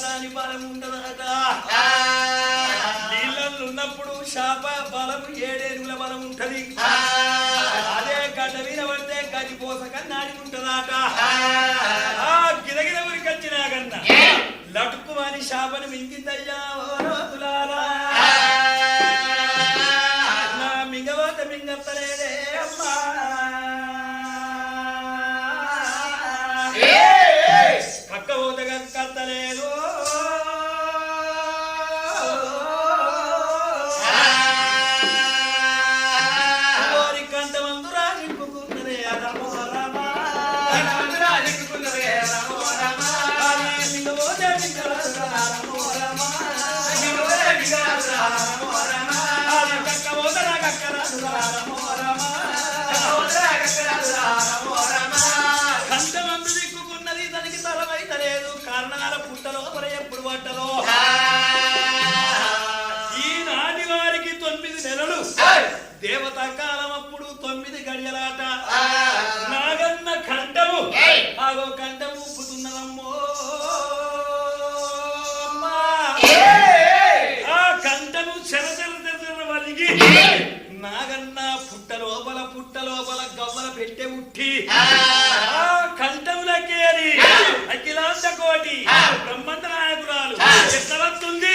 దాని బలం ఉండదట నీళ్ళల్లో ఉన్నప్పుడు శాప బలం ఏడేనుల బలం ఉంటది. అదే గడ్డ మీద పడితే గది పోసక నాడి ఉంటదాట గిరగిర ఊరికి వచ్చినాకన్నా లటుకు అని శాపను మించిందయ్యా మింగత్తలేదే అమ్మా. కక్క పోతగా కత్తలేదు. కంటమందు దిక్కుకున్నది దానికి తలమైతలేదు కారణాల పుట్టలో మరి ఎప్పుడు పట్టలో? ఈనాటి వారికి తొమ్మిది నెలలు. దేవతా కాలం అప్పుడు తొమ్మిది గడియలాట. నాగన్న కంఠము ఆగో కంఠం నాగన్న పుట్ట లోపల పుట్ట లోపల గవ్వల పెట్టె ఉట్టి. కంఠములకేరి. అఖిలాంత కోటి బ్రహ్మండ నాయకురాలు ఎట్లా వస్తుంది?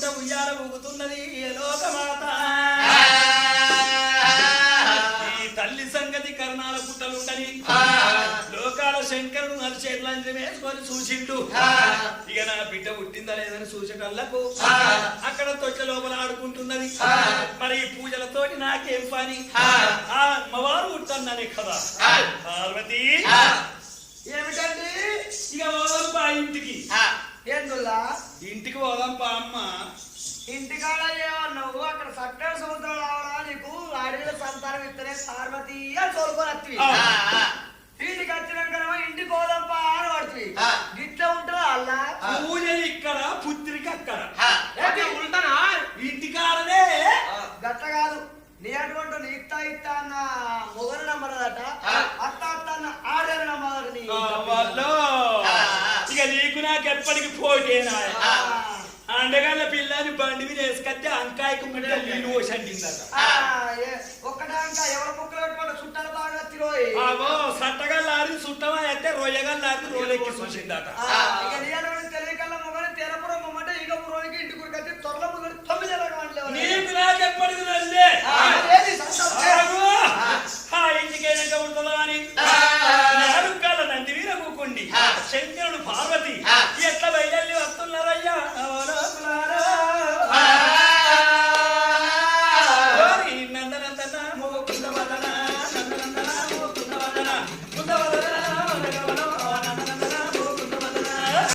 నవ్వుకుంటా ఉయ్యాల ఊగుతున్నది లోకమాత. ఈ తల్లి సంగతి కర్ణాల పుట్టలుండని లోకాల శంకరుడు నలిచేట్లని వేసుకొని చూసిండు. ఇక నా బిడ్డ పుట్టిందా లేదని చూసేటల్లకు అక్కడ తొట్ల లోపల ఆడుకుంటున్నది. మరి ఈ పూజలతోటి నాకేం పని? ఆ అమ్మవారు పుట్టన్ననే కదా. పార్వతి ఏమిటండి? ఇక పోదాం పా ఇంటికి. ఏందుల్లా ఇంటికి పోదాం పా అమ్మ. ఇంటికాడ ఏమన్నావు అక్కడ సక్కర సముద్రం రావడా నీకు? అడవిలో సంతానం ఇస్తేనే పార్వతి అని తోలుకొని వస్తుంది ఆ. ఇంటికి వచ్చినాక ఇంటికి పోదాంపా అని పడుతుంది ఆ. గిట్ల ఉంటుందా అల్లా? పూజ ఇక్కడ పుత్రిక అక్కడ. ఉంటానా ఇంటికాడనే. గట్ట కాదు. నీ అటువంటి నీ ఇత్తా ఇత్తా అన్న మొగలు నమ్మరదట. అత్త అత్త అన్న ఆడేరు నమ్మరు నీ ఆ, వాళ్ళు ఇక నీకు నాకు ఎప్పటికి పోటేనా అండగాల పిల్లని బండి మీద వేసుకొస్తే అంకాయ కుమ్మట నీళ్ళు పోసండిందట ఒక్కడంకా ఎవరి చుట్టాలు అవో సట్టగా లారి చుట్టమా అయితే రొయ్యగా లారి రోలెక్కి చూసిందట. తెలియకల్లా ఇక పురోనికి ఇంటికి త్వరలో ముందు తొమ్మిది నీకు నాకు ఎప్పటికి